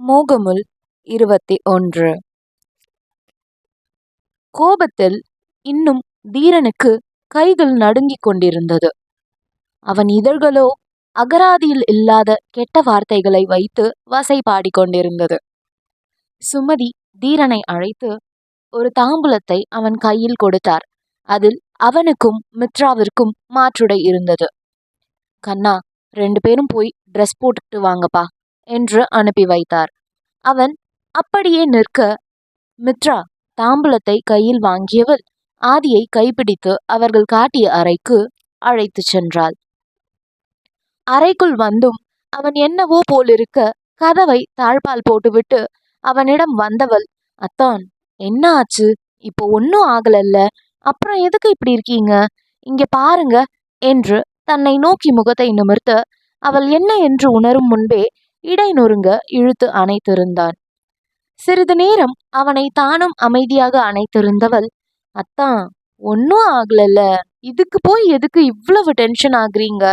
மோகமுல் இருபத்தி ஒன்று. கோபத்தில் இன்னும் தீரனுக்கு கைகள் நடுங்கிக் கொண்டிருந்தது. அவன் இதழ்களோ அகராதியில் இல்லாத கெட்ட வார்த்தைகளை வைத்து வசை பாடிக்கொண்டிருந்தது சுமதி தீரனை அழைத்து ஒரு தாம்பூலத்தை அவன் கையில் கொடுத்தார். அதில் அவனுக்கும் மித்ராவிற்கும் மாற்றுடை இருந்தது. கண்ணா ரெண்டு பேரும் போய் ட்ரெஸ் போட்டுட்டு வாங்கப்பா. என்று அனுப்பி வைத்தார். அவன் அப்படியே நிற்க மித்ரா தாம்பூலத்தை கையில் வாங்கியவள் ஆதியை கைப்பிடித்து அவர்கள் காட்டிய அறைக்கு அழைத்து சென்றாள். அறைக்குள் வந்தும் அவன் என்னவோ போலிருக்க கதவை தாழ்பால் போட்டுவிட்டு அவனிடம் வந்தவள் அத்தான் என்ன ஆச்சு? இப்போ ஒன்றும் ஆகலல்ல. அப்புறம் எதுக்கு இப்படி இருக்கீங்க? இங்க பாருங்க என்று தன்னை நோக்கி முகத்தை நிமிர்த்த அவள் என்ன என்று உணரும் முன்பே இடை நொறுங்க இழுத்து அணைத்திருந்தான். சிறிது நேரம் அவனை தானும் அமைதியாக அணைத்திருந்தவள் அத்தான் ஒன்றும் ஆகலல்ல. இதுக்கு போய் எதுக்கு இவ்வளவு டென்ஷன் ஆகுறீங்க?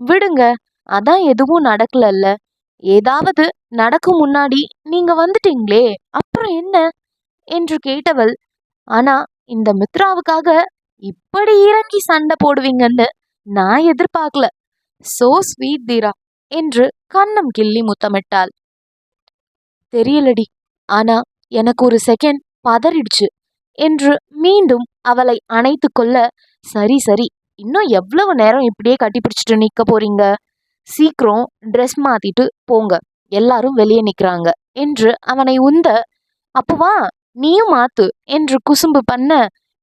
விடுங்க அதான் எதுவும் நடக்கலல்ல. ஏதாவது நடக்கும் முன்னாடி நீங்க வந்துட்டீங்களே அப்புறம் என்ன? என்று கேட்டவள் ஆனா இந்த மித்ராவுக்காக இப்படி இறங்கி சண்டை போடுவீங்கன்னு நான் எதிர்பார்க்கல. சோ ஸ்வீட் தீரா என்று கண்ணம் கிள்ளி முத்தமிட்டாள். தெரியலடி. ஆனா எனக்கு ஒரு செகண்ட் பதறிடுச்சு என்று மீண்டும் அவளை அணைத்து கொள்ள சரி சரி. இன்னும் எவ்வளவு நேரம் இப்படியே கட்டிப்பிடிச்சிட்டு நிக்க போறீங்க? சீக்கிரம் ட்ரெஸ் மாத்திட்டு போங்க. எல்லாரும் வெளியே நிக்கிறாங்க என்று அவனை உந்த அப்பவா நீயும் மாத்து என்று குசும்பு பண்ண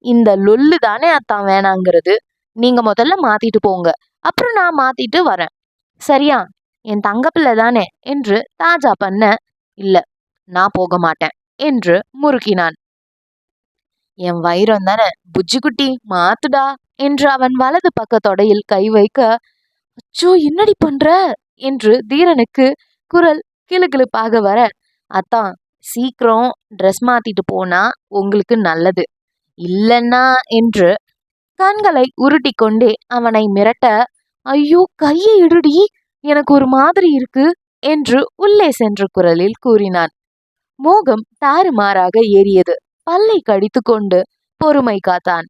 இந்த லொல்லு தானே அத்தான் வேணாங்கிறது. நீங்க முதல்ல மாத்திட்டு போங்க. அப்புறம் நான் மாத்திட்டு வரேன். சரியா? என் தங்கப்பிள்ளை தானே என்று தாஜா பண்ண இல்ல நான் போக மாட்டேன் என்று முறுக்கினான். என் வைரம் தானே புஜ்ஜிக்குட்டி மாத்துடா என்று அவன் வலது பக்க தொடையில் கை வைக்க அச்சோ என்னடி பண்ற? என்று தீரனுக்கு குரல் கிளுகிளுப்பாக வர அத்தான் சீக்கிரம் ட்ரெஸ் மாத்திட்டு போனா உங்களுக்கு நல்லது இல்லைன்னா என்று கண்களை உருட்டி கொண்டே அவனை மிரட்ட ஐயோ கையை இடுடி எனக்கு ஒரு மாதிரி இருக்கு என்று உள்ளே சென்ற குரலில் கூறினான். மோகம் தாறுமாறாக ஏறியது. பல்லை கடித்து கொண்டு பொறுமை காத்தான்.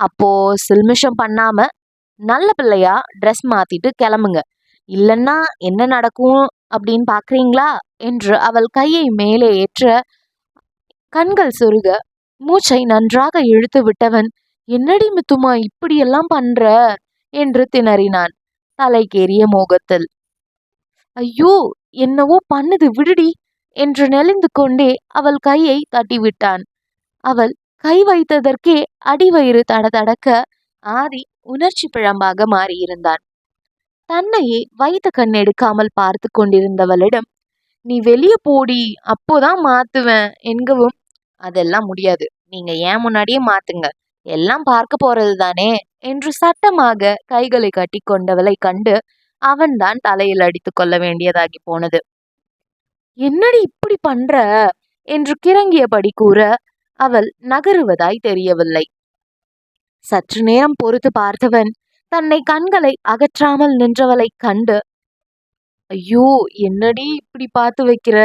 அப்போ சில்மிஷம் பண்ணாம நல்ல பிள்ளையா ட்ரெஸ் மாத்திட்டு கிளம்புங்க. இல்லைன்னா என்ன நடக்கும் அப்படின்னு பாக்குறீங்களா? என்று அவள் கையை மேலே ஏற்ற கண்கள் சொருக மூச்சை நன்றாக இழுத்து விட்டவன் என்னடி மித்துமா இப்படியெல்லாம் பண்ற? என்று திணறினான். தலைக்கேறிய மோகத்தில். ஐயோ என்னவோ பண்ணுது விடுடி என்று நெளிந்து கொண்டே அவள் கையை தட்டிவிட்டான். அவள் கை வைத்ததற்கே அடிவயிறு தடதடக்க ஆதி உணர்ச்சி பிழம்பாக மாறியிருந்தான். தன்னையே வைத்த கண் எடுக்காமல் பார்த்து கொண்டிருந்தவளிடம் நீ வெளியே போடி அப்போதான் மாத்துவேன் என்கவும் அதெல்லாம் முடியாது நீங்க ஏன் முன்னாடியே மாத்துங்க எல்லாம் பார்க்க போறது தானே என்று சட்டமாக கைகளை கட்டி கொண்டவளை கண்டு அவன்தான் தலையில் அடித்து கொள்ள வேண்டியதாகி போனது. என்னடி இப்படி பண்ற? என்று கிறங்கியபடி கூற அவள் நகருவதாய் தெரியவில்லை. சற்று நேரம் பொறுத்து பார்த்தவன் தன்னை கண்களை அகற்றாமல் நின்றவளை கண்டு ஐயோ என்னடி இப்படி பார்த்து வைக்கிற?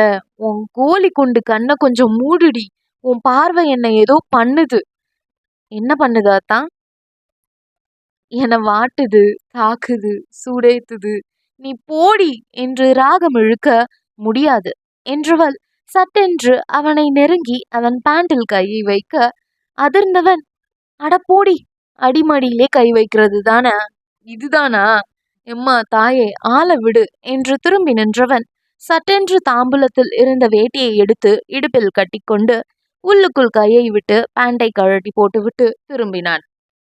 உன் கோழி கொண்டு கண்ணை கொஞ்சம் மூடுடி. உன் பார்வை என்னை ஏதோ பண்ணுது. என்ன பண்ணுதாத்தான் என வாட்டுது தாக்குது சூடேத்துது. நீ போடி என்று ராகம் இழுக்க முடியாது என்றவள் சட்டென்று அவனை நெருங்கி அவன் பேண்டில் கையை வைக்க அதிர்ந்தவன் அட போடி அடிமடியிலே கை வைக்கிறது தானே? இதுதானா? எம்மா தாயே ஆள விடு என்று திரும்பி நின்றவன் சட்டென்று தாம்பூலத்தில் இருந்த வேட்டியை எடுத்து இடுப்பில் கட்டிக்கொண்டு உள்ளுக்குள் கையை விட்டு பேண்டை கழட்டி போட்டுவிட்டு திரும்பினான்.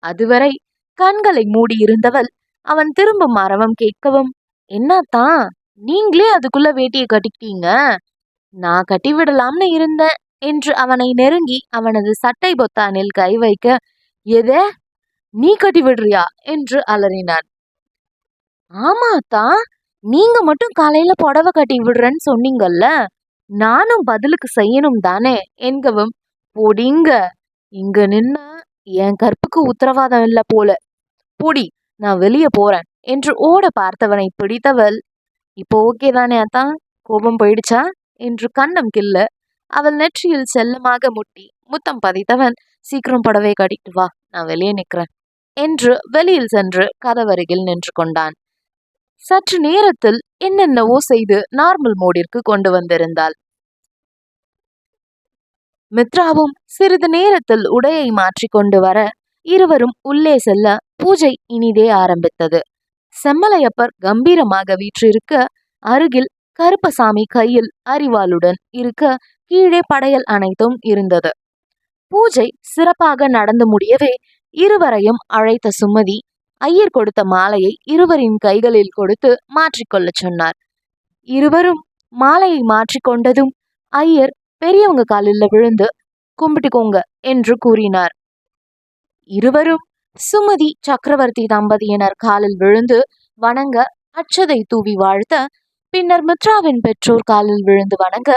அதுவரை கண்களை மூடி இருந்தவள். அவன் திரும்பும் மரவம் கேட்கவும் என்னத்தான் நீங்களே அதுக்குள்ள வேட்டியை கட்டிக்கிட்டீங்க? நான் கட்டி விடலாம்னு இருந்தேன் என்று அவனை நெருங்கி அவனது சட்டை பொத்தானில் கை வைக்க எதே நீ கட்டி விடுறியா? என்று அலறினான். ஆமாத்தா நீங்க மட்டும் காலையில புடவை கட்டி விடுறேன்னு சொன்னீங்கல்ல நானும் பதிலுக்கு செய்யணும் தானே என்கவும் பொடிங்க இங்க நின்ன என் கற்புக்கு உத்தரவாதம் இல்லை போல புடி நான் வெளியே போறேன் என்று ஓட பார்த்தவனை பிடித்தவள் இப்போ ஓகே தானே அத்தான் கோபம் போயிடுச்சா? என்று கண்ணம் கில்ல அவள் நெற்றியில் செல்லமாக முட்டி முத்தம் பதித்தவன் சீக்கிரம் புடவை கட்டிட்டு வா நான் வெளியே நிற்கிறேன் என்று வெளியில் சென்று கதவருகில் நின்று கொண்டான். சற்று நேரத்தில் என்னென்னவோ செய்து நார்மல் மோடிற்கு கொண்டு வந்திருந்தாள். மித்ராவும் சிறிது நேரத்தில் உடையை மாற்றி கொண்டு வர இருவரும் உள்ளே செல்ல பூஜை இனிதே ஆரம்பித்தது. செம்மலையப்பர் கம்பீரமாக வீற்றிருக்க அருகில் கருப்பசாமி கையில் அரிவாளுடன் இருக்க கீழே படையல் அனைத்தும் இருந்தது. பூஜை சிறப்பாக நடந்து முடியவே இருவரையும் அழைத்த சுமதி ஐயர் கொடுத்த மாலையை இருவரின் கைகளில் கொடுத்து மாற்றிக்கொள்ள சொன்னார். இருவரும் மாலையை மாற்றிக்கொண்டதும் ஐயர் பெரியவங்க காலில் விழுந்து கும்பிட்டுக்கோங்க என்று கூறினார். இருவரும் சுமதி சக்கரவர்த்தி தம்பதியினர் காலில் விழுந்து வணங்க அச்சதை தூவி வாழ்த்த பின்னர் மித்ராவின் பெற்றோர் காலில் விழுந்து வணங்க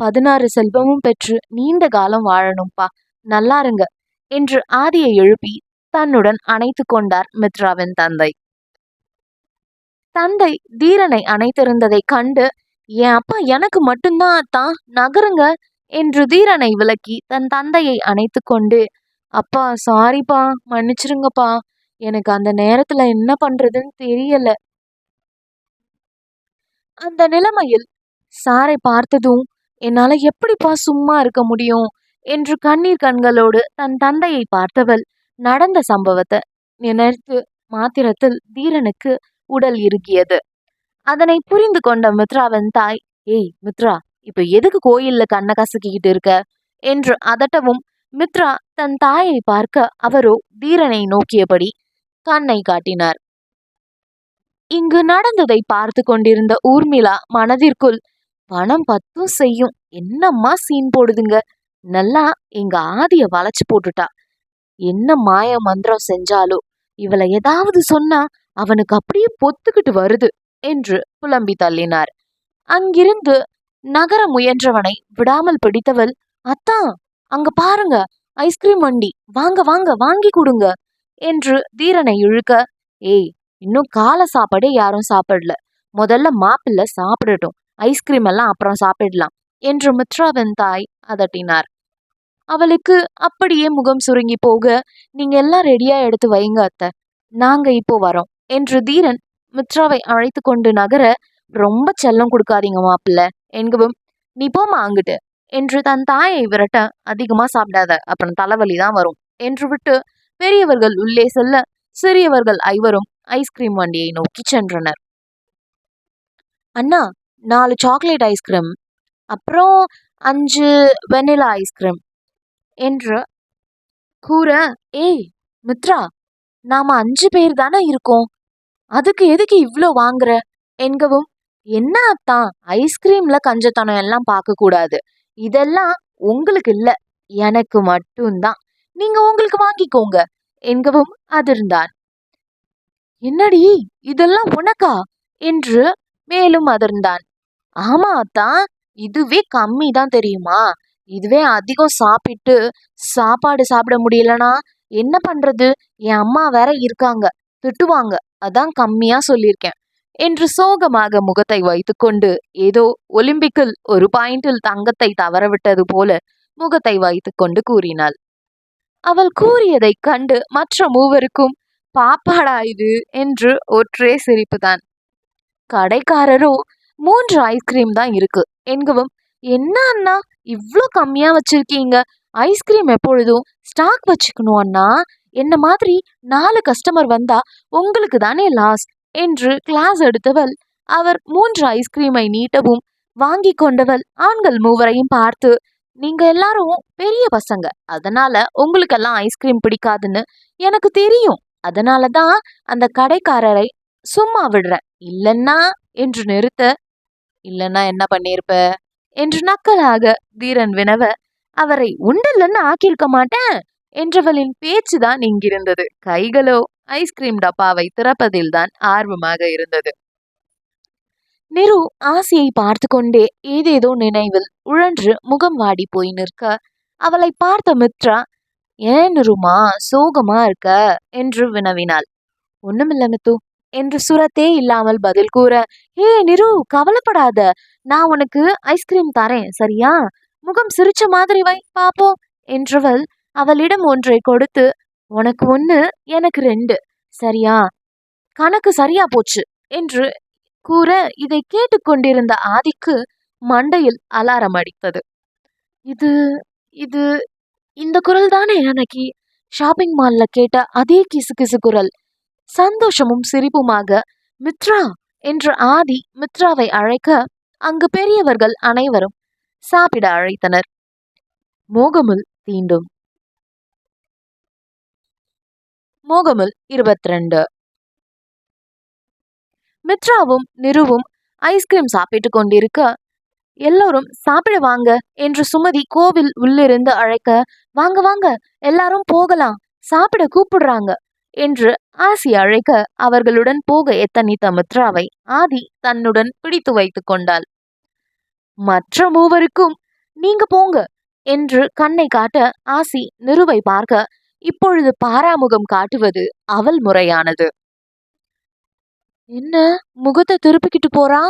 பதினாறு செல்வமும் பெற்று நீண்ட காலம் வாழணும்பா நல்லாருங்க என்று ஆதியை எழுப்பி தன்னுடன் அணைத்து கொண்டார் மித்ராவின் தந்தை. தந்தை தீரனை அணைத்திருந்ததைக் கண்டு என் அப்பா எனக்கு மட்டும்தான் தான் நகருங்க என்று தீரனை விலக்கி தன் தந்தையை அணைத்து கொண்டு அப்பா சாரிப்பா மன்னிச்சிருங்கப்பா. எனக்கு அந்த நேரத்துல என்ன பண்றதுன்னு தெரியல. அந்த நிலைமையில் சாரை பார்த்ததும் என்னால எப்படிப்பா சும்மா இருக்க முடியும்? என்று கண்ணீர் கண்களோடு தன் தந்தையை பார்த்தவள் நடந்த சம்பவத்தை நினைத்து மாத்திரத்தில் தீரனுக்கு உடல் இறுகியது. அதனை புரிந்து கொண்ட மித்ராவின் தாய் ஏய் மித்ரா இப்ப எதுக்கு கோயில்ல கண்ணை கசக்கிக்கிட்டு இருக்க? என்று அதட்டவும் மித்ரா தன் தாயை பார்க்க அவரோ தீரனை நோக்கியபடி கண்ணை காட்டினார். இங்கு நடந்ததை பார்த்து கொண்டிருந்த ஊர்மிளா மனதிற்குள் பணம் பத்தும் செய்யும். என்னம்மா சீன் போடுதுங்க? நல்லா எங்க ஆதிய வளைச்சு போட்டுட்டா. என்ன மாய மந்திரம் செஞ்சாலோ இவளை ஏதாவது சொன்னா அவனுக்கு அப்படியே பொத்துக்கிட்டு வருது என்று புலம்பி தள்ளினார். அங்கிருந்து நகர முயன்றவனை விடாமல் பிடித்தவள் அத்தா அங்க பாருங்க ஐஸ்கிரீம் வண்டி. வாங்க வாங்க வாங்கி கொடுங்க என்று தீரனை இழுக்க ஏய் இன்னும் காலை சாப்பாடே யாரும் சாப்பிடல. முதல்ல மாப்பிள்ள சாப்பிடட்டும். ஐஸ்கிரீம் எல்லாம் அப்புறம் சாப்பிடலாம் என்று மித்ராவின் தாய் அதட்டினார். அவளுக்கு அப்படியே முகம் சுருங்கி போக நீங்க எல்லாம் ரெடியா எடுத்து வைங்க அத்தை. நாங்க இப்போ வரோம் என்று தீரன் மித்ராவை அழைத்து கொண்டு நகர ரொம்ப செல்லம் கொடுக்காதீங்க மாப்பிள்ள. என்கவும் நீ போமா அங்கிட்டு. என்று தன் தாயை விரட்ட அதிகமா சாப்பிடாத அப்புறம் தலைவலி தான் வரும் என்று விட்டு பெரியவர்கள் உள்ளே செல்ல சிறியவர்கள் ஐவரும் ஐஸ்கிரீம் வண்டியை நோக்கி சென்றனர். அண்ணா நாலு சாக்லேட் ஐஸ்கிரீம் அப்புறம் அஞ்சு வெனிலா ஐஸ்கிரீம் என்று கூற ஏய் மித்ரா நாம அஞ்சு பேர் தானே இருக்கோம் அதுக்கு எதுக்கு இவ்வளோ வாங்குற? என்கவும் என்ன அத்தான் ஐஸ்கிரீம்ல கஞ்சத்தனம் எல்லாம் பார்க்க கூடாது இதெல்லாம் உங்களுக்கு இல்ல. எனக்கு மட்டும்தான். நீங்க உங்களுக்கு வாங்கிக்கோங்க. என்கவும் அதிர்ந்தான் என்னடி? இதெல்லாம் உனக்கா? என்று மேலும் அதிர்ந்தான். ஆமா அத்தான் இதுவே கம்மி தான் தெரியுமா? இதுவே அதிகம் சாப்பிட்டு சாப்பாடு சாப்பிட முடியலனா என்ன பண்றது? என் அம்மா வேற இருக்காங்க. திட்டுவாங்க. அதான் கம்மியா சொல்லியிருக்கேன். என்று சோகமாக முகத்தை வைத்துக்கொண்டு ஏதோ ஒலிம்பிக்கில் ஒரு பாயிண்டில் தங்கத்தை தவறவிட்டது போல முகத்தை வைத்துக்கொண்டு கூறினாள். அவள் கூறியதைக் கண்டு மற்ற மூவருக்கும் பாப்பாடா இது என்று ஒற்றே சிரிப்புதான். கடைக்காரரோ மூன்று ஐஸ்கிரீம் தான் இருக்கு. என்கவும் என்ன அண்ணா இவ்வளோ கம்மியா வச்சிருக்கீங்க? ஐஸ்கிரீம் எப்பொழுதும் ஸ்டாக் வச்சுக்கணும் அண்ணா. என்ன மாதிரி நாலு கஸ்டமர் வந்தா உங்களுக்கு தானே லாஸ். என்று கிளாஸ் எடுத்தவள். அவர் மூன்று ஐஸ்கிரீமை நீட்டவும் வாங்கி கொண்டவள். ஆண்கள் மூவரையும் பார்த்து நீங்க எல்லாரும் பெரிய பசங்க. அதனால உங்களுக்கெல்லாம் ஐஸ்கிரீம் பிடிக்காதுன்னு எனக்கு தெரியும். அதனால தான் அந்த கடைக்காரரை சும்மா விடுறேன். இல்லைன்னா என்று நிறுத்த இல்லைன்னா என்ன பண்ணியிருப்ப என்று நக்கலாக தீரன் வினவ அவரை உண்டல்லன்னு ஆக்கியிருக்க மாட்டேன். என்றவளின் பேச்சுதான் இங்கிருந்தது. கைகளோ ஐஸ்கிரீம் டப்பாவை திறப்பதில்தான் ஆர்வமாக இருந்தது. நிரு ஆசியை பார்த்து கொண்டே ஏதேதோ நினைவில் உழன்று முகம் வாடி போய் நிற்க அவளை பார்த்த மித்ரா ஏன் நிருமா சோகமா இருக்க? என்று வினவினாள். ஒண்ணுமில்ல மித்து என்று சுரத்தே இல்லாமல் பதில் கூற ஏ நிரு கவலைப்படாத நான் உனக்கு ஐஸ்கிரீம் தரேன் சரியா? முகம் சிரிச்ச மாதிரி வை பாப்போம் என்றவள் அவளிடம் ஒன்றை கொடுத்து உனக்கு ஒன்று எனக்கு ரெண்டு. சரியா? கணக்கு சரியா போச்சு என்று கூற இதை கேட்டுக்கொண்டிருந்த ஆதிக்கு மண்டையில் அலாரம் அடித்தது. இது இது இந்த குரல் தானே அன்னைக்கு ஷாப்பிங் மால்ல கேட்ட அதே கிசு கிசு குரல். சந்தோஷமும் சிரிப்புமாக மித்ரா! என்று ஆதி மித்ராவை அழைக்க அங்கு பெரியவர்கள் அனைவரும் சாப்பிட அழைத்தனர். மோகமுல் தீண்டும் மோகமுல் இருபத்தி ரெண்டு மித்ராவும் நிருவும் ஐஸ்கிரீம் சாப்பிட்டு கொண்டிருக்க எல்லோரும் சாப்பிட வாங்க என்று சுமதி கோவில் உள்ளிருந்து அழைக்க வாங்க வாங்க எல்லாரும் போகலாம் சாப்பிட கூப்பிடுறாங்க என்று ஆசி அழைக்க அவர்களுடன் போக எத்தனித்த மித்ராவை ஆதி தன்னுடன் பிடித்து வைத்துக் கொண்டாள். மற்ற மூவருக்கும் நீங்க போங்க என்று கண்ணை காட்ட ஆசி நிருவை பார்க்க இப்பொழுது பாராமுகம் காட்டுவது அவள் முறையானது. என்ன? முகத்தை திருப்பிக்கிட்டு போறா?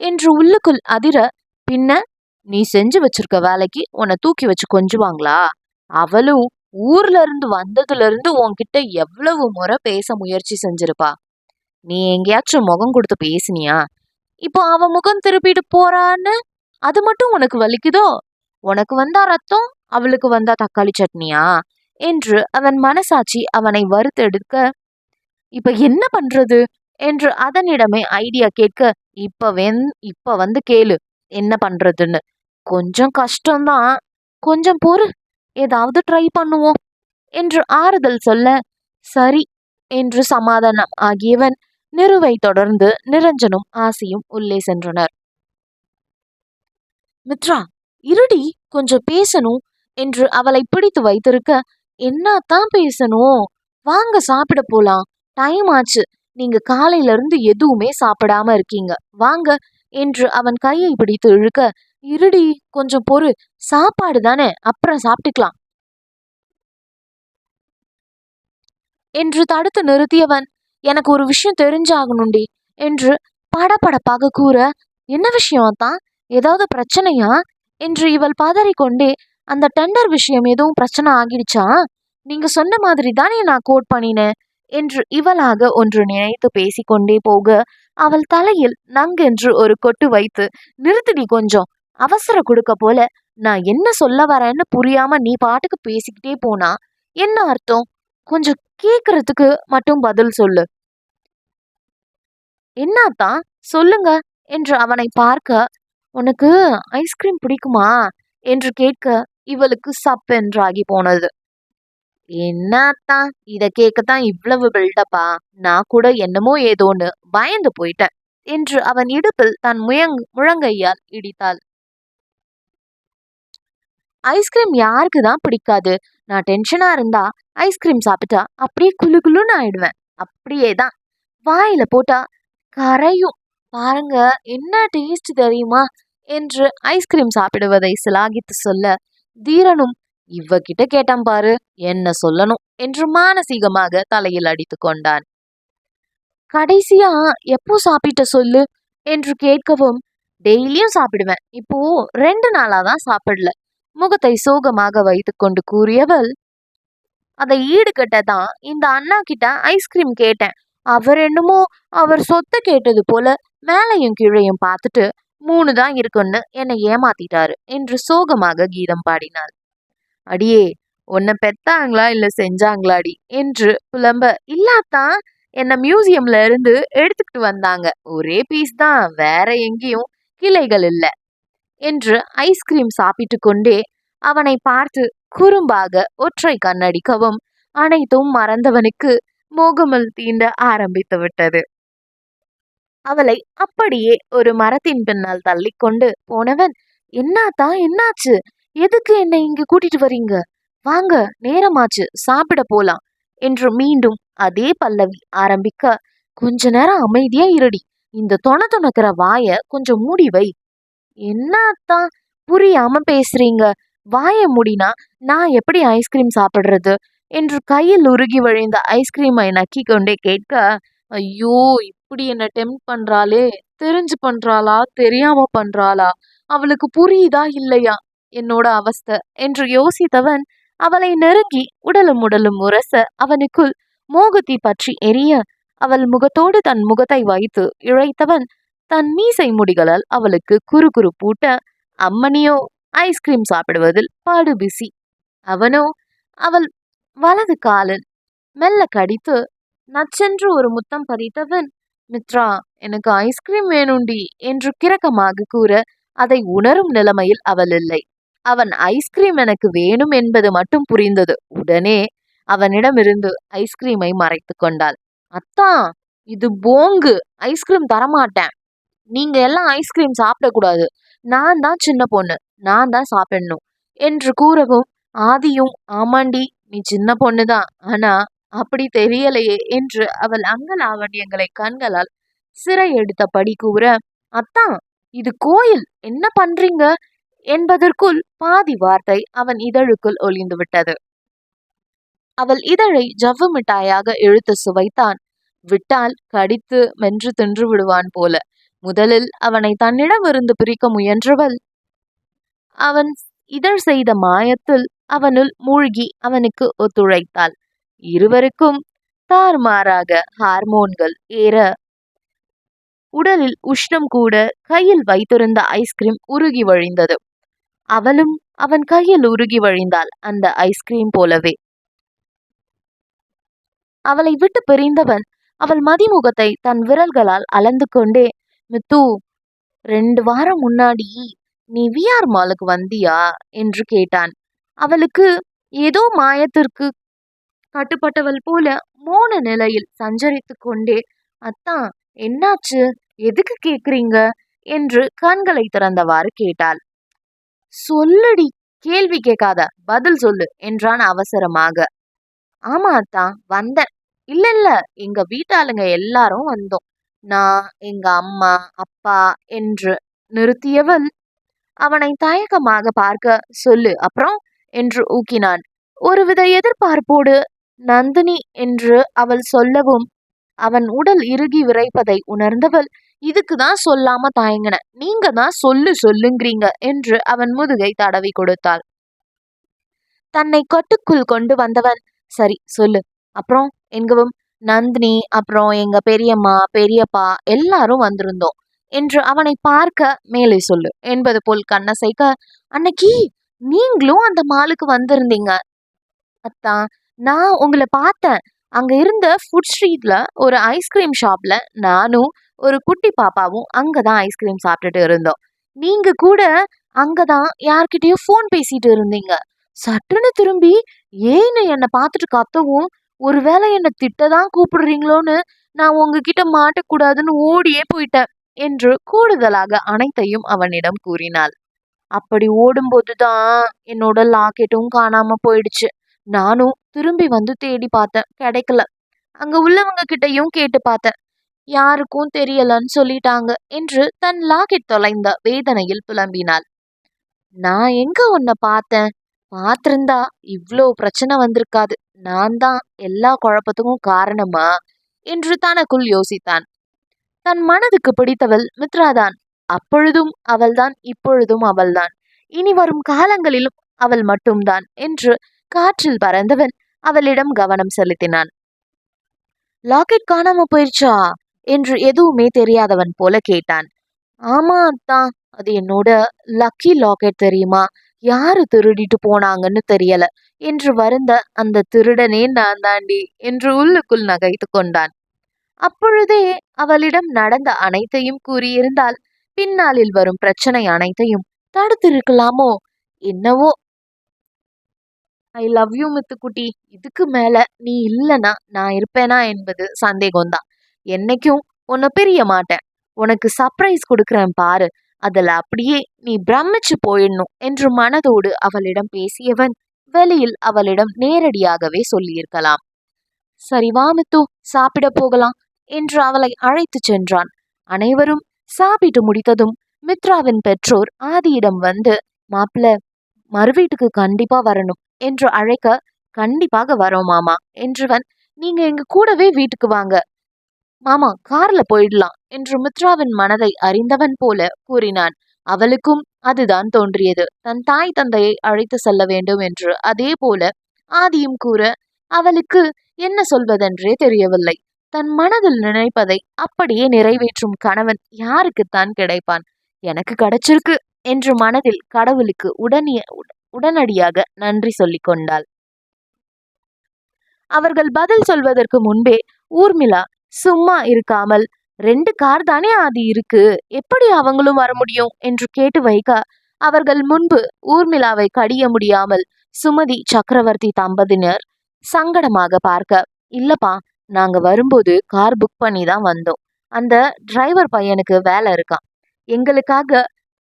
என்று உள்ளுக்குள் அதிர பின்ன நீ செஞ்சு வச்சிருக்க வேலைக்கு உன்னை தூக்கி வச்சு கொஞ்சுவாங்களா? அவளும் ஊர்ல இருந்து வந்ததுல இருந்து உன்கிட்ட எவ்வளவு முறை பேச முயற்சி செஞ்சிருப்பா. நீ எங்கேயாச்சும் முகம் கொடுத்து பேசினியா? இப்போ அவ முகம் திருப்பிட்டு போறான்னு அது மட்டும் உனக்கு வலிக்குதோ? உனக்கு வந்தா ரத்தம் அவளுக்கு வந்தா தக்காளி சட்னியா? என்று அவன் மனசாட்சி அவனை வறுத்தெடுக்க இப்ப என்ன பண்றது? என்று அதனிடமே ஐடியா கேட்க இப்ப வென் இப்ப வந்து கேளு என்ன பண்றதுன்னு. கொஞ்சம் கஷ்டம்தான். கொஞ்சம் பொறு. ஏதாவது ட்ரை பண்ணுவோம். என்று ஆறுதல் சொல்ல சரி என்று சமாதானம் ஆகியவன் நிறுவை தொடர்ந்து நிரஞ்சனும் ஆசியும் உள்ளே சென்றனர். மித்ரா இருடி கொஞ்சம் பேசணும் என்று அவளை பிடித்து வைத்திருக்க என்னத்தான் பேசணும்? வாங்க சாப்பிட போலாம். டைம் ஆச்சு. நீங்க காலையில இருந்து எதுவுமே சாப்பிடாம இருக்கீங்க. வாங்க. என்று அவன் கையை பிடித்து இழுக்க இருடி கொஞ்சம் பொறு. சாப்பாடு தானே. அப்புறம் சாப்பிட்டுக்கலாம். என்று தடுத்து நிறுத்தியவன் எனக்கு ஒரு விஷயம் தெரிஞ்சாகணும்டி. என்று படபடப்பாக கூற என்ன விஷயம் தான் ஏதாவது பிரச்சனையா? என்று இவள் பதறிக்கொண்டே அந்த டெண்டர் விஷயம் எதுவும் பிரச்சனை ஆகிடுச்சா? நீங்க சொன்ன மாதிரி தானே நான் கோட் பண்ணினேன் என்று இவளாக ஒன்று நினைத்து பேசிக்கொண்டே போக அவள் தலையில் நங்கென்று ஒரு கொட்டு வைத்து நிறுத்திடி கொஞ்சம். அவசர கொடுக்க போல. நான் என்ன சொல்ல வரேன்னு புரியாம நீ பாட்டுக்கு பேசிக்கிட்டே போனா. என்ன அர்த்தம்? கொஞ்சம் கேக்குறதுக்கு மட்டும் பதில் சொல்லு. என்னத்தான் சொல்லுங்க என்று அவனை பார்க்க உனக்கு ஐஸ்கிரீம் பிடிக்குமா? என்று கேட்க இவளுக்கு சப்பென்றாகி போனது. என்னத்தான் இத கேட்கத்தான் இவ்வளவு பில்டப்பா நான் கூட என்னமோ ஏதோன்னு பயந்து போயிட்டேன் என்று அவன் இடுப்பில் தன் முயங் முழங்கையால் இடித்தாள். ஐஸ்கிரீம் யாருக்கு தான் பிடிக்காது? நான் டென்ஷனா இருந்தா ஐஸ்கிரீம் சாப்பிட்டா அப்படியே குளு குளுன்னு ஆயிடுவேன். அப்படியே தான் வாயில போட்டா கரையும். பாருங்க என்ன டேஸ்ட் தெரியுமா? என்று ஐஸ்கிரீம் சாப்பிடுவதை சிலாகித்து சொல்ல தீரனும் இவகிட்ட கேட்டான் பாரு என்ன சொல்லணும்? என்று மானசீகமாக தலையில் அடித்து கொண்டான். கடைசியா எப்போ சாப்பிட்ட சொல்லு? என்று கேட்கவும் டெய்லியும் சாப்பிடுவேன். இப்போ ரெண்டு நாளாதான் சாப்பிடல. முகத்தை சோகமாக வைத்துக்கொண்டு கூறியவள் அதை ஈடுகட்ட தான் இந்த அண்ணா கிட்ட ஐஸ்கிரீம் கேட்டேன். அவர் என்னமோ அவர் சொத்தை கேட்டது போல மேலையும் கீழையும் பார்த்துட்டு மூணு தான் இருக்குன்னு என்னை ஏமாத்திட்டாரு என்று சோகமாக கீதம் பாடினாள் அடியே உன்னை பெத்தாங்களா இல்ல செஞ்சாங்களாடி என்று புலம்ப இல்லாதான் என்ன மியூசியம்ல இருந்து எடுத்துக்கிட்டு வந்தாங்க. ஒரே பீஸ் தான் வேற எங்கேயும் கிளைகள் இல்ல என்று ஐஸ்கிரீம் சாப்பிட்டு கொண்டே அவனை பார்த்து குறும்பாக ஒற்றை கண்ணடிக்கவும் அனைத்தும் மறந்தவனுக்கு மோகமல் தீண்ட ஆரம்பித்து விட்டது. அவளை அப்படியே ஒரு மரத்தின் பின்னால் தள்ளிக்கொண்டு போனவன் என்னாத்தா என்னாச்சு? எதுக்கு என்னை இங்க கூட்டிட்டு வரீங்க வாங்க நேரமாச்சு சாப்பிட போலாம் என்று மீண்டும் அதே பல்லவி ஆரம்பிக்க கொஞ்ச நேரம் அமைதியா இருடி இந்த தொண தொணக்கிற வாய கொஞ்சம் மூடி வை. என்னத்தான் புரியாம பேசுறீங்க? வாய முடினா நான் எப்படி ஐஸ்கிரீம் சாப்பிடுறது? என்று கையில் உருகி வழிந்த ஐஸ்கிரீமை நக்கி கொண்டே கேட்க ஐயோ இப்படி என்ன டெம்ப் பண்றாளே? தெரிஞ்சு பண்றாளா? தெரியாம பண்றாளா? அவளுக்கு புரியுதா? இல்லையா? என்னோட அவஸ்தை. என்று யோசித்தவன் அவளை நெருங்கி உடலும் உடலும் உரச அவனுக்குள் மோகத்தி பற்றி எரிய அவள் முகத்தோடு தன் முகத்தை வைத்து இழைத்தவன் தன் மீசை முடிகளால் அவளுக்கு குறு குறு பூட்ட அம்மனியோ ஐஸ்கிரீம் சாப்பிடுவதில் பாடு பிசி. அவனோ? அவள் வலது காலில் மெல்ல கடித்து நச்சென்று ஒரு முத்தம் பதித்தவன் மித்ரா எனக்கு ஐஸ்கிரீம் வேணுண்டி என்று கிரக்கமாக கூற அதை உணரும் நிலைமையில் அவள் இல்லை. அவன் ஐஸ்கிரீம் எனக்கு வேணும் என்பது மட்டும் புரிந்தது. உடனே அவனிடமிருந்து ஐஸ்கிரீமை மறைத்து கொண்டாள். அத்தா இது போங்கு. ஐஸ்கிரீம் தரமாட்டேன். நீங்க எல்லாம் ஐஸ்கிரீம் சாப்பிடக்கூடாது. நான் தான் சின்ன பொண்ணு. நான் தான் சாப்பிடணும் என்று கூறவும் ஆதியும் ஆமாண்டி. நீ சின்ன பொண்ணுதான். ஆனா அப்படி தெரியலையே என்று அவள் அங்கலாவண்யங்களை கண்களால் சிறை எடுத்தபடி கூற அத்தான் இது கோயில் என்ன பண்றீங்க? என்பதற்குள் பாதி வார்த்தை அவன் இதழுக்குள் ஒளிந்து விட்டது. அவள் இதழை ஜவ்வு மிட்டாயாக இழுத்து சுவைத்தான். விட்டால் கடித்து மென்று தின்று விடுவான் போல. முதலில் அவனை தன்னிடமிருந்து பிரிக்க முயன்றவள். அவன் இதழ் செய்த மாயத்தில் அவனுள் மூழ்கி அவனுக்கு ஒத்துழைத்தாள். இருவருக்கும் தார்மாறாக ஹார்மோன்கள் ஏற. உடலில் உஷ்ணம் கூட கையில் வைத்திருந்த ஐஸ்கிரீம் உருகி வழிந்தது. அவளும் அவன் கையில் உருகி வழிந்தாள் அந்த ஐஸ்கிரீம் போலவே. அவளை விட்டு பிரிந்தவன் அவள் மதிமுகத்தை தன் விரல்களால் அளந்து கொண்டே மித்து ரெண்டு வாரம் முன்னாடி நீ விஆர் மாலுக்கு வந்தியா? என்று கேட்டான். அவளுக்கு ஏதோ மாயத்திற்கு கட்டுப்பட்டவள் போல மோன நிலையில் சஞ்சரித்து கொண்டே அத்தா என்னாச்சு? எதுக்கு கேக்குறீங்க? என்று கண்களை திறந்தவாறு கேட்டாள். சொல்லுடி கேள்வி கேட்காத பதில் சொல்லு என்றான் அவசரமாக. ஆமா அத்தா வந்தேன். இல்ல இல்ல எங்க வீட்டாளுங்க எல்லாரும் வந்தோம். நான் எங்க அம்மா அப்பா என்று நிறுத்தியவள். அவனை தயக்கமாக பார்க்க சொல்லு அப்புறம் என்று ஊக்கினான். ஒருவித எதிர்பார்ப்போடு நந்தினி என்று அவள் சொல்லவும் அவன் உடல் இறுகி விரைப்பதை உணர்ந்தவள். இதுக்கு தான் சொல்லாம தயங்கின. நீங்க தான் சொல்லு சொல்லுங்கிறீங்க என்று அவன் முதுகை தடவி கொடுத்தாள். தன்னை கட்டுக்குள் கொண்டு வந்தவன். சரி சொல்லு. அப்புறம் எங்கவும் நந்தினி அப்புறம் எங்க பெரியம்மா பெரியப்பா எல்லாரும் வந்திருந்தோம் என்று அவனை பார்க்க மேலே சொல்லு என்பது போல் கண்ணசைக்க அன்னைக்கு நீங்களும் அந்த மாலுக்கு வந்திருந்தீங்க. அத்தான் நான் உங்களை பார்த்தேன். அங்கே இருந்த ஃபுட் ஸ்ட்ரீட்ல ஒரு ஐஸ்கிரீம் ஷாப்ல நானும் ஒரு குட்டி பாப்பாவும் அங்கே தான் ஐஸ்கிரீம் சாப்பிட்டுட்டு இருந்தோம். நீங்க கூட அங்கே தான் யார்கிட்டயும் ஃபோன் பேசிட்டு இருந்தீங்க. சட்டுன்னு திரும்பி ஏன்னு என்னை பார்த்துட்டு கத்தவும் ஒருவேளை என்னை திட்டதான் கூப்பிடுறீங்களோன்னு நான் உங்ககிட்ட மாட்டக்கூடாதுன்னு ஓடியே போயிட்டேன் என்று கூடுதலாக அனைத்தையும் அவனிடம் கூறினாள். அப்படி ஓடும்போதுதான் என்னோட லாக்கெட்டும் காணாம போயிடுச்சு. நானும் திரும்பி வந்து தேடி பார்த்தேன். கிடைக்கல. அங்க உள்ளவங்க கிட்டயும் கேட்டு பார்த்தேன். யாருக்கும் தெரியலன்னு சொல்லிட்டாங்க என்று தன் லாக்கெட் தொலைந்த வேதனையில் புலம்பினாள். நான் எங்க உன்னை பார்த்தேன்? பார்த்திருந்தா இவ்வளோ பிரச்சனை வந்திருக்காது. நான் தான் எல்லா குழப்பத்துக்கும் காரணமா? என்று தனக்குள் யோசித்தான். தன் மனதுக்கு பிடித்தவள் மித்ராதான். அப்பொழுதும் அவள்தான் இப்பொழுதும் அவள்தான். இனி வரும் காலங்களிலும் அவள் மட்டும்தான் என்று காற்றில் பறந்தவன் அவளிடம் கவனம் செலுத்தினான். லாக்கெட் காணாம போயிருச்சா? என்று எதுவுமே தெரியாதவன் போல கேட்டான். ஆமா அத்தான் அது என்னோட லக்கி லாக்கெட் தெரியுமா? யாரு திருடிட்டு போனாங்கன்னு தெரியல என்று வருந்த அந்த திருடனே நான் தாண்டி என்று உள்ளுக்குள் நகைத்து கொண்டான். அப்பொழுதே அவளிடம் நடந்த அனைத்தையும் கூறியிருந்தால் பின்னாளில் வரும் பிரச்சனை அனைத்தையும் தடுத்திருக்கலாமோ? என்னவோ ஐ லவ் யூ முத்துக்குட்டி. இதுக்கு மேலே நீ இல்லைனா நான் இருப்பேனா என்பது சந்தேகம்தான். என்னைக்கும் உன்னை பிரிய மாட்டேன். உனக்கு சர்ப்ரைஸ் கொடுக்குறேன் பாரு. அதில் அப்படியே நீ பிரமிச்சு போயிடணும் என்று மனதோடு அவளிடம் பேசியவன் வெளியில் அவளிடம் நேரடியாகவே சொல்லியிருக்கலாம். சரி வா முத்து சாப்பிட போகலாம் என்று அவளை அழைத்து சென்றான். அனைவரும் சாப்பிட்டு முடித்ததும் மித்ராவின் பெற்றோர் ஆதியிடம் வந்து மாப்பிள்ள மறுவீட்டுக்கு கண்டிப்பா வரணும் என்று அழைக்க கண்டிப்பாக வரோம் மாமா என்றவன் நீங்க எங்க கூடவே வீட்டுக்கு வாங்க. மாமா கார்ல போயிடலாம் என்று மித்ராவின் மனதை அறிந்தவன் போல கூறினான். அவளுக்கும் அதுதான் தோன்றியது. தன் தாய் தந்தையை அழைத்து செல்ல வேண்டும் என்று அதே போல ஆதியும் கூற அவளுக்கு என்ன சொல்வதென்றே தெரியவில்லை. தன் மனதில் நினைப்பதை அப்படியே நிறைவேற்றும் கணவன் யாருக்குத்தான் கிடைப்பான்? எனக்கு கிடைச்சிருக்கு. என்று மனதில் கடவுளுக்கு உடனே உடனடியாக நன்றி சொல்லிக் கொண்டாள். அவர்கள் பதில் சொல்வதற்கு முன்பே ஊர்மிளா சும்மா இருக்காமல் ரெண்டு கார் தானே அது இருக்கு எப்படி அவங்களும் வர முடியும்? என்று கேட்டு வைக்க அவர்கள் முன்பு ஊர்மிளாவை கடிய முடியாமல் சுமதி சக்கரவர்த்தி தம்பதியினர் சங்கடமாக பார்க்க இல்லப்பா நாங்க வரும்போது கார் புக் பண்ணி தான் வந்தோம். அந்த டிரைவர் பையனுக்கு வேலை இருக்கான் எங்களுக்காக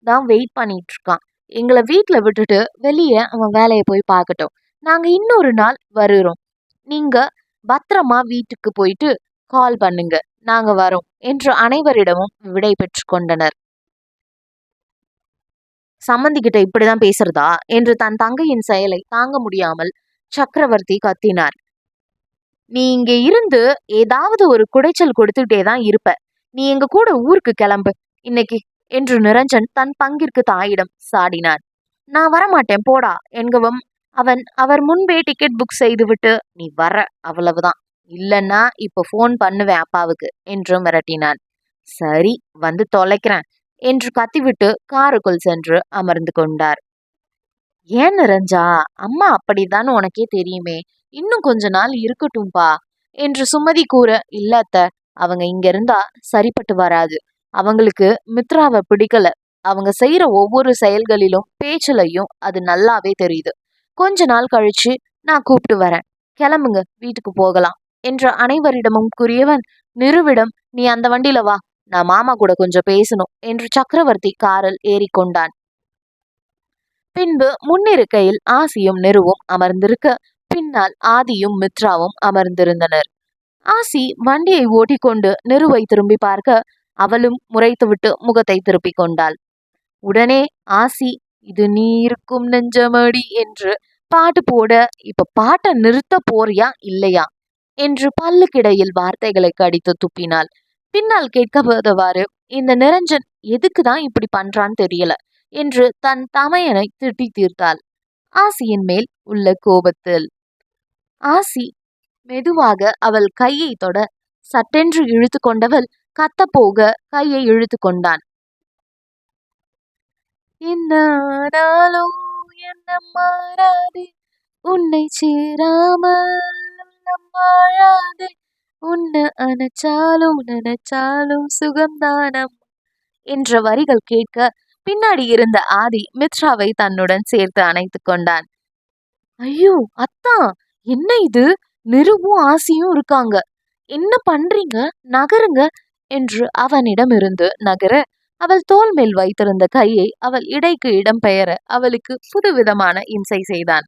தான் வெயிட் பண்ணிட்டு இருக்கான் எங்களை வீட்டில் விட்டுட்டு வெளியே அவன் வேலையை போய் பார்க்கட்டும். நாங்கள் இன்னொரு நாள் வருகிறோம் நீங்கள் பத்திரமா வீட்டுக்கு போயிட்டு கால் பண்ணுங்க. நாங்க வரோம் என்று அனைவரிடமும் விடை பெற்று கொண்டனர். சம்மந்தி கிட்ட இப்படிதான் பேசுறதா? என்று தன் தங்கையின் செயலை தாங்க முடியாமல் சக்கரவர்த்தி கத்தினார். நீ இங்க இருந்து ஏதாவது ஒரு குடைச்சல் கொடுத்துட்டே தான் இருப்ப. நீ எங்க கூட ஊருக்கு கிளம்பு. இன்னைக்கு என்று நிரஞ்சன் தன் பங்கிற்கு தாயிடம் சாடினான். நான் வரமாட்டேன் போடா என்கவும் அவன் அவர் முன்பே டிக்கெட் புக் செய்துவிட்டு நீ வர அவ்வளவுதான். இல்லைன்னா இப்போ ஃபோன் பண்ணுவேன் அப்பாவுக்கு என்று மிரட்டினான் சரி வந்து தொலைக்கிறேன் என்று கத்திவிட்டு காருக்குள் சென்று அமர்ந்து கொண்டார். ஏன் நிரஞ்சா அம்மா அப்படிதான் உனக்கே தெரியுமே. இன்னும் கொஞ்ச நாள் இருக்கட்டும்பா என்று சுமதி கூற இல்லத்த அவங்க இங்க இருந்தா சரிப்பட்டு வராது. அவங்களுக்கு மித்ராவை பிடிக்கல. அவங்க செய்யற ஒவ்வொரு செயல்களிலும் பேச்சுலையும் அது நல்லாவே தெரியுது. கொஞ்ச நாள் கழிச்சு நான் கூப்பிட்டு வரேன். கிளம்புங்க வீட்டுக்கு போகலாம் என்ற அனைவரிடமும் கூறியவன் நிறுவிடம் நீ அந்த வண்டியில வா. நான் மாமா கூட கொஞ்சம் பேசணும் என்று சக்கரவர்த்தி காரில் ஏறிக்கொண்டான் பின்பு முன்னிருக்கையில் ஆசியும் நெருவும் அமர்ந்திருக்க பின்னால் ஆதியும் மித்ராவும் அமர்ந்திருந்தனர். ஆசி வண்டியை ஓட்டிக்கொண்டு நெருவை திரும்பி பார்க்க அவளும் முறைத்துவிட்டு முகத்தை திருப்பிக் கொண்டாள். உடனே ஆசி இது நீ இருக்கும் நெஞ்சமடி என்று பாட்டு போட இப்ப பாட்டை நிறுத்த போறியா இல்லையா? என்று பல்லுக்கிடையில் வார்த்தைகளை கடித்து துப்பினாள். பின்னால் கேட்கப்பதவாறு இந்த நிரஞ்சன் எதுக்குதான் இப்படி பண்றான்னு தெரியல என்று தன் தமையனை திட்டி தீர்த்தாள். ஆசியின் மேல் உள்ள கோபத்தில் ஆசி மெதுவாக அவள் கையை தொட சட்டென்று இழுத்து கொண்டவள் கத்தப்போக போக கையை இழுத்து கொண்டான் என்ன என்ன மாறாதே. உன்னை சேராமல் வாழாதே. உன்னை அணைச்சாலும் நினைச்சாலும் சுகம்தானம் என்ற வரிகள் கேட்க பின்னாடி இருந்த ஆதி மித்ராவை தன்னுடன் சேர்த்து அணைத்து கொண்டான். ஐயோ அத்தா! என்ன இது? நிருவும் ஆசியும் இருக்காங்க. என்ன பண்றீங்க? நகருங்க என்று அவனிடம் இருந்து நகர அவள் தோல் மேல் வைத்திருந்த கையை அவள் இடைக்கு இடம் பெயர அவளுக்கு புதுவிதமான இம்சை செய்தான்.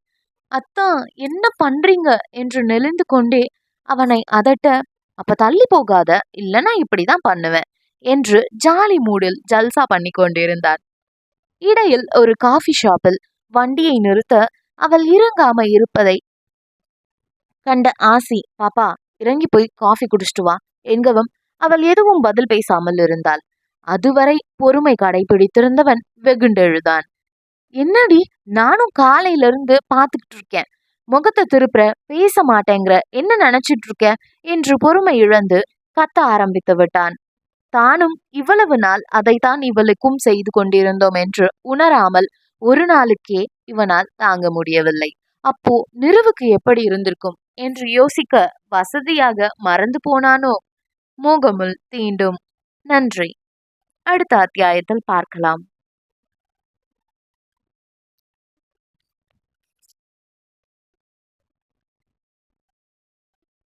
அத்தா என்ன பண்றீங்க? என்று நெளிந்து கொண்டே அவனை அதட்ட அப்ப தள்ளி போகாத இல்லனா இப்படிதான் பண்ணுவேன் என்று ஜாலி மூடில் ஜல்சா பண்ணி கொண்டிருந்தார் இடையில் ஒரு காஃபி ஷாப்பில் வண்டியை நிறுத்த அவள் இறங்காம இருப்பதை கண்ட ஆசி பாப்பா இறங்கி போய் காஃபி குடிச்சிட்டு வா என்கவும் அவள் எதுவும் பதில் பேசாமல் இருந்தாள். அதுவரை பொறுமை கடைபிடித்திருந்தவன் வெகுண்டெழுதான். என்னடி நானும் காலையில இருந்து பாத்துக்கிட்டு இருக்கேன். முகத்தை திருப்புற பேச மாட்டேங்கிற என்ன நினைச்சிட்டு இருக்க? என்று பொறுமை இழந்து கத்த ஆரம்பித்து விட்டான். தானும் இவ்வளவு நாள் அதைத்தான் இவளுக்கும் செய்து கொண்டிருந்தோம் என்று உணராமல் ஒரு நாளுக்கே இவனால் தாங்க முடியவில்லை. அப்போ நிறுவுக்கு எப்படி இருந்திருக்கும்? என்று யோசிக்க வசதியாக மறந்து போனானோ? மோகமுல் தீண்டும். நன்றி. அடுத்த அத்தியாயத்தில் பார்க்கலாம்.